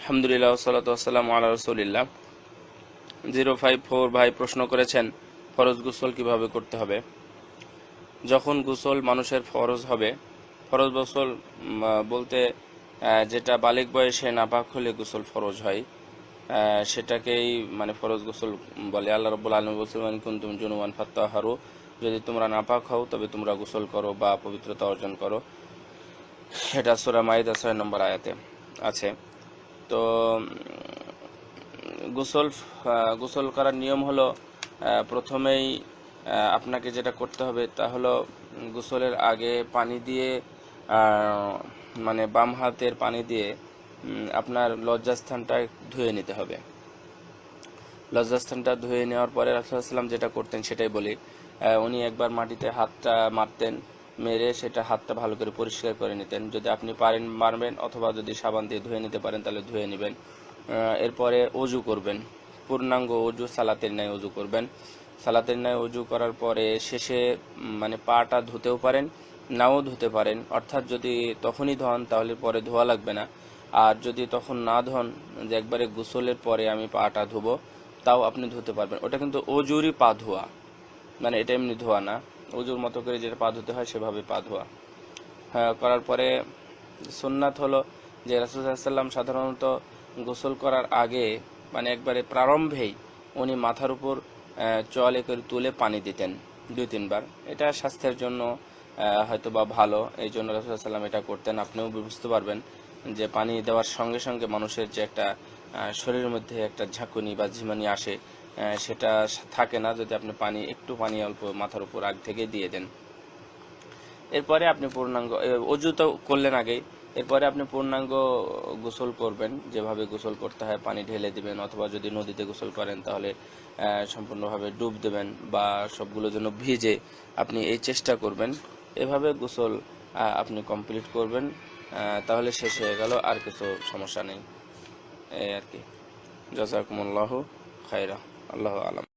আলহামদুলিল্লাহ সাল্লাম আল্লাহ রসুলিল্লাহ। জিরো ফাইভ ফোর ভাই প্রশ্ন করেছেন, ফরজ গোসল কীভাবে করতে হবে? যখন গোসল মানুষের ফরজ হবে, ফরজ গোসল বলতে যেটা বালিক বয়সে নাপাক হলে গোসল ফরজ হয় সেটাকেই মানে ফরজ গোসল বলে। আল্লাহ রব্বুল আলম বলছেন কুন্তুম জুনুমান ফাত্তাহারু। যদি তোমরা নাপাক হও, তবে তোমরা গোসল করো বা পবিত্রতা অর্জন করো। এটা সুরা মাইদা ছয় নম্বর আয়াতে আছে। তো গোসল গোসল করার নিয়ম হলো প্রথমেই আপনাকে যেটা করতে হবে তা হলো গোসলের আগে পানি দিয়ে মানে বাম হাতের পানি দিয়ে আপনার লজ্জাস্থানটা ধুয়ে নিতে হবে। লজ্জাস্থানটা ধুয়ে নেওয়ার পরে রাসুলাম যেটা করতেন সেটাই বলি। উনি একবার মাটিতে হাতটা মারতেন মেরে সেটা হাতটা ভালো করে পরিষ্কার করে নিতেন। যদি আপনি পারেন মারবেন অথবা যদি সাবান দিয়ে ধুয়ে নিতে পারেন, তাহলে ধুয়ে নেবেন। এরপরে অজু করবেন। পূর্ণাঙ্গ অজু, সালাতের ন্যায় অজু করবেন। সালাতের ন্যায় অজু করার পরে শেষে মানে পাটা ধুতেও পারেন, নাও ধুতে পারেন। অর্থাৎ যদি তখনই ধন তাহলে পরে ধোয়া লাগবে না। আর যদি তখন না ধন যে একবারে গোসলের পরে আমি পাটা ধুবো, তাও আপনি ধুতে পারবেন। ওটা কিন্তু অজুরই পা ধোয়া। মানে এটা এমনি ধোয়া না। অজুর মতো করে যেটা পা ধুতে হয় সেভাবে পা ধোয়া। হ্যাঁ করার পরে সুন্নাত হলো যে রাসুলসাল্লাম সাধারণত গোসল করার আগে মানে একবারে প্রারম্ভেই উনি মাথার উপর চলে করে তুলে পানি দিতেন দুই তিনবার। এটা স্বাস্থ্যের জন্য হয়তো বা ভালো। এই জন্য রাসুলসাল্লাম এটা করতেন। আপনিও বুঝতে পারবেন যে পানি দেওয়ার সঙ্গে সঙ্গে মানুষের যে একটা শরীরের মধ্যে একটা ঝাঁকুনি বা ঝিমানি আসে সেটা থাকে না যদি আপনি পানি, একটু পানি অল্প মাথার উপর আগ থেকে দিয়ে দেন। এরপরে আপনি পূর্ণাঙ্গ অজু তো করলেন আগেই। এরপরে আপনি পূর্ণাঙ্গ গোসল করবেন, যেভাবে গোসল করতে হয়, পানি ঢেলে দিবেন, অথবা যদি নদীতে গোসল করেন, তাহলে সম্পূর্ণভাবে ডুব দেবেন বা সবগুলো যেন ভিজে আপনি এই চেষ্টা করবেন। এভাবে গোসল আপনি কমপ্লিট করবেন তাহলে শেষ হয়ে গেল, আর কিছু সমস্যা নেই। এই আর কি। জাজাকুমুল্লাহ খায়রা আল্লাহ আলম